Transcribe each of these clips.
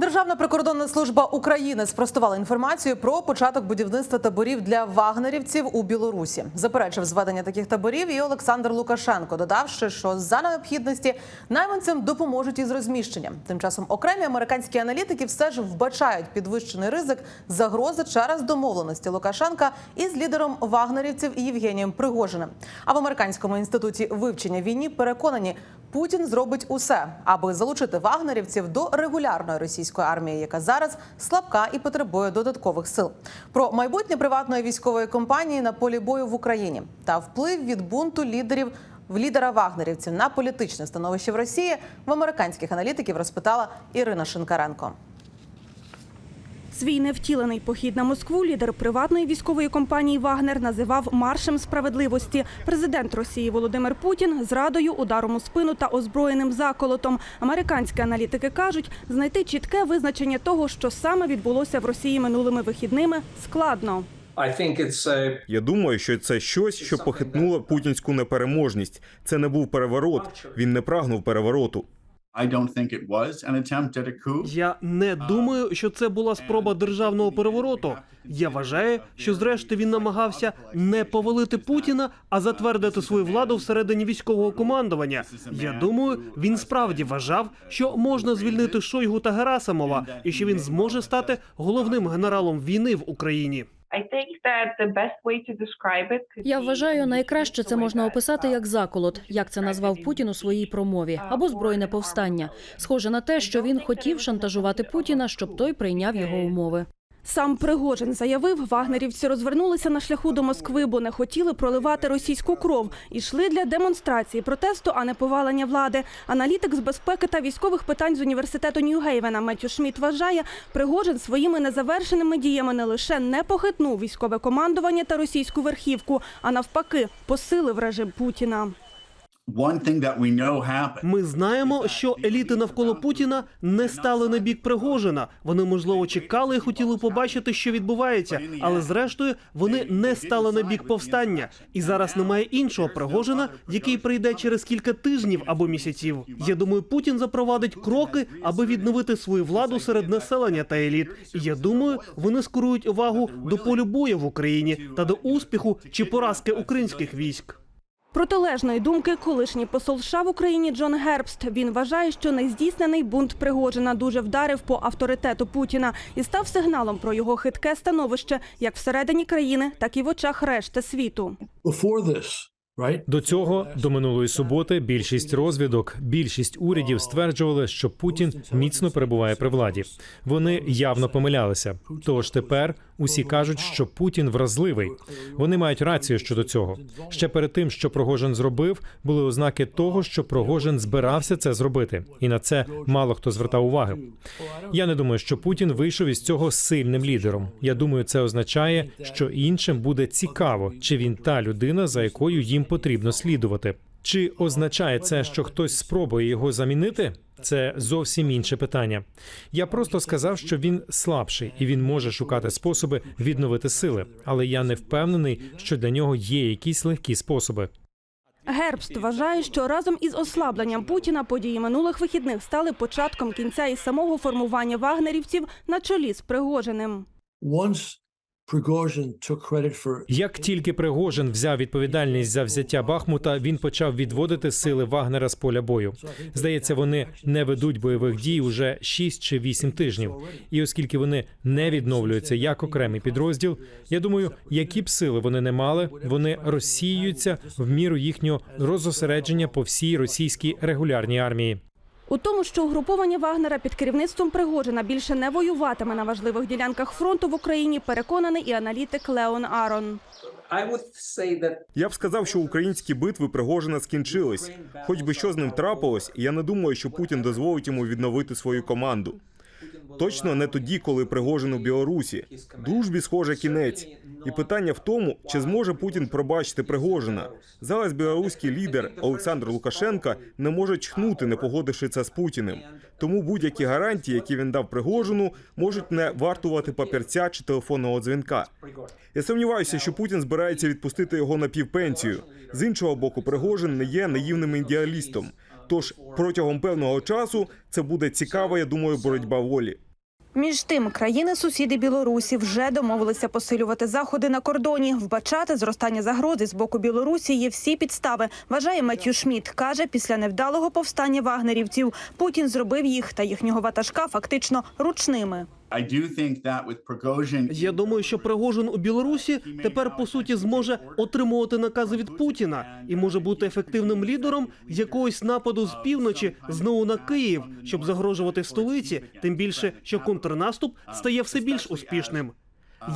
Державна прикордонна служба України спростувала інформацію про початок будівництва таборів для вагнерівців у Білорусі. Заперечив зведення таких таборів і Олександр Лукашенко, додавши, що за необхідності найманцям допоможуть із розміщенням. Тим часом окремі американські аналітики все ж вбачають підвищений ризик загрози через домовленості Лукашенка із лідером вагнерівців Євгенієм Пригожиним. А в американському інституті вивчення війні переконані. Путін зробить усе, аби залучити вагнерівців до регулярної російської армії, яка зараз слабка і потребує додаткових сил. Про майбутнє приватної військової компанії на полі бою в Україні та вплив від бунту лідерів в лідера вагнерівців на політичне становище в Росії в американських аналітиків розпитала Ірина Шинкаренко. Свій невтілений похід на Москву лідер приватної військової компанії Вагнер називав маршем справедливості. Президент Росії Володимир Путін зрадою, ударом у спину та озброєним заколотом. Американські аналітики кажуть, знайти чітке визначення того, що саме відбулося в Росії минулими вихідними, складно. Я думаю, що це щось, що похитнуло путінську непереможність. Це не був переворот. Він не прагнув перевороту. I don't think it was an attempt at a coup. Я не думаю, що це була спроба державного перевороту. Я вважаю, що зрештою він намагався не повалити Путіна, а затвердити свою владу всередині військового командування. Я думаю, він справді вважав, що можна звільнити Шойгу та Герасимова, і що він зможе стати головним генералом війни в Україні. Я вважаю, найкраще це можна описати uh, як заколот, як це назвав Путін у своїй промові, або збройне повстання. Схоже на те, що він хотів шантажувати Путіна, щоб той прийняв його умови. Сам Пригожин заявив, вагнерівці розвернулися на шляху до Москви, бо не хотіли проливати російську кров. Ішли для демонстрації протесту, а не повалення влади. Аналітик з безпеки та військових питань з університету Нью-Гейвена Меттю Шміт вважає, Пригожин своїми незавершеними діями не лише не похитнув військове командування та російську верхівку, а навпаки посилив режим Путіна. Ми знаємо, що еліти навколо Путіна не стали на бік Пригожина. Вони можливо чекали і хотіли побачити, що відбувається, але зрештою вони не стали на бік повстання. І зараз немає іншого Пригожина, який прийде через кілька тижнів або місяців. Я думаю, Путін запровадить кроки, аби відновити свою владу серед населення та еліт. Я думаю, вони скерують увагу до полю бою в Україні та до успіху чи поразки українських військ. Протилежної думки колишній посол США в Україні Джон Гербст. Він вважає, що нездійснений бунт Пригожина дуже вдарив по авторитету Путіна і став сигналом про його хитке становище як всередині країни, так і в очах решти світу. До цього до минулої суботи більшість розвідок, більшість урядів стверджували, що Путін міцно перебуває при владі. Вони явно помилялися. Тож тепер усі кажуть, що Путін вразливий. Вони мають рацію щодо цього. Ще перед тим, що Прогожин зробив, були ознаки того, що Прогожин збирався це зробити, і на це мало хто звертав уваги. Я не думаю, що Путін вийшов із цього сильним лідером. Я думаю, це означає, що іншим буде цікаво, чи він та людина, за якою їм потрібно слідувати. Чи означає це, що хтось спробує його замінити? Це зовсім інше питання. Я просто сказав, що він слабший і він може шукати способи відновити сили, але я не впевнений, що для нього є якісь легкі способи. Гербст вважає, що разом із ослабленням Путіна події минулих вихідних стали початком кінця і самого формування вагнерівців на чолі з Пригожиним. Once Як тільки Пригожин взяв відповідальність за взяття Бахмута, він почав відводити сили Вагнера з поля бою. Здається, вони не ведуть бойових дій уже 6 чи 8 тижнів. І оскільки вони не відновлюються як окремий підрозділ, я думаю, які б сили вони не мали, вони розсіюються в міру їхнього розосередження по всій російській регулярній армії. У тому, що угруповання Вагнера під керівництвом Пригожина більше не воюватиме на важливих ділянках фронту в Україні, переконаний і аналітик Леон Арон. Я б сказав, що українські битви Пригожина скінчились. Хоч би що з ним трапилось, я не думаю, що Путін дозволить йому відновити свою команду. Точно не тоді, коли Пригожин у Білорусі. Дружбі схоже кінець. І питання в тому, чи зможе Путін пробачити Пригожина. Зараз білоруський лідер Олександр Лукашенка не може чхнути, не погодивши це з Путіним. Тому будь-які гарантії, які він дав Пригожину, можуть не вартувати папірця чи телефонного дзвінка. Я сумніваюся, що Путін збирається відпустити його на півпенсію. З іншого боку, Пригожин не є наївним ідеалістом. Тож протягом певного часу це буде цікава, я думаю, боротьба волі. Між тим, країни-сусіди Білорусі вже домовилися посилювати заходи на кордоні. Вбачати зростання загрози з боку Білорусі є всі підстави. Вважає Меттю Шмідт. Каже, після невдалого повстання вагнерівців Путін зробив їх та їхнього ватажка фактично ручними. Я думаю, що Пригожин у Білорусі тепер по суті зможе отримувати накази від Путіна і може бути ефективним лідером якогось нападу з півночі знову на Київ, щоб загрожувати столиці. Тим більше, що контрнаступ стає все більш успішним.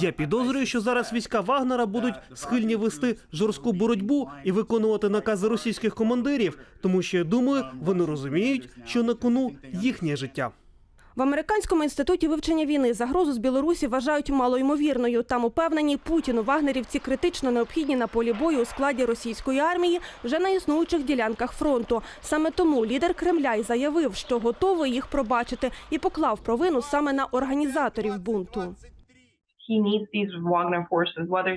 Я підозрюю, що зараз війська Вагнера будуть схильні вести жорстку боротьбу і виконувати накази російських командирів, тому що я думаю, вони розуміють, що на кону їхнє життя. В американському інституті вивчення війни загрозу з Білорусі вважають малоймовірною. Там упевнені Путіну вагнерівці критично необхідні на полі бою у складі російської армії вже на існуючих ділянках фронту. Саме тому лідер Кремля й заявив, що готовий їх пробачити, і поклав провину саме на організаторів бунту.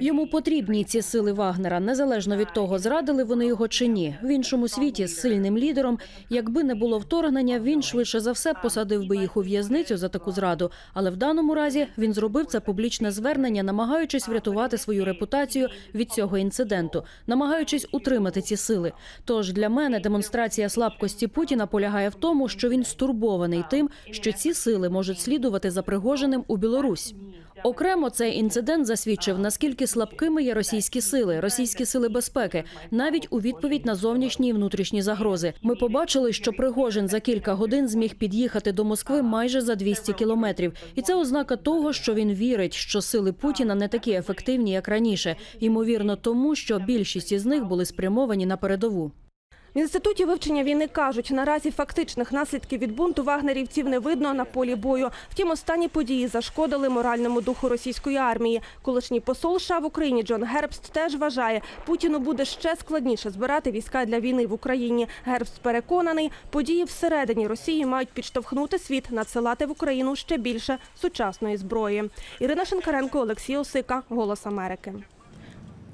Йому потрібні ці сили Вагнера, незалежно від того, зрадили вони його чи ні. В іншому світі з сильним лідером, якби не було вторгнення, він швидше за все посадив би їх у в'язницю за таку зраду. Але в даному разі він зробив це публічне звернення, намагаючись врятувати свою репутацію від цього інциденту, намагаючись утримати ці сили. Тож для мене демонстрація слабкості Путіна полягає в тому, що він стурбований тим, що ці сили можуть слідувати за Пригожиним у Білорусь. Окремо цей інцидент засвідчив, наскільки слабкими є російські сили, російські сили безпеки, навіть у відповідь на зовнішні і внутрішні загрози. Ми побачили, що Пригожин за кілька годин зміг під'їхати до Москви майже за 200 кілометрів, і це ознака того, що він вірить, що сили Путіна не такі ефективні, як раніше. Ймовірно, тому що більшість із них були спрямовані на передову. В інституті вивчення війни кажуть, наразі фактичних наслідків від бунту вагнерівців не видно на полі бою. Втім, останні події зашкодили моральному духу російської армії. Колишній посол США в Україні Джон Гербст теж вважає, Путіну буде ще складніше збирати війська для війни в Україні. Гербст переконаний, події всередині Росії мають підштовхнути світ надсилати в Україну ще більше сучасної зброї. Ірина Шинкаренко, Олексій Осика, Голос Америки.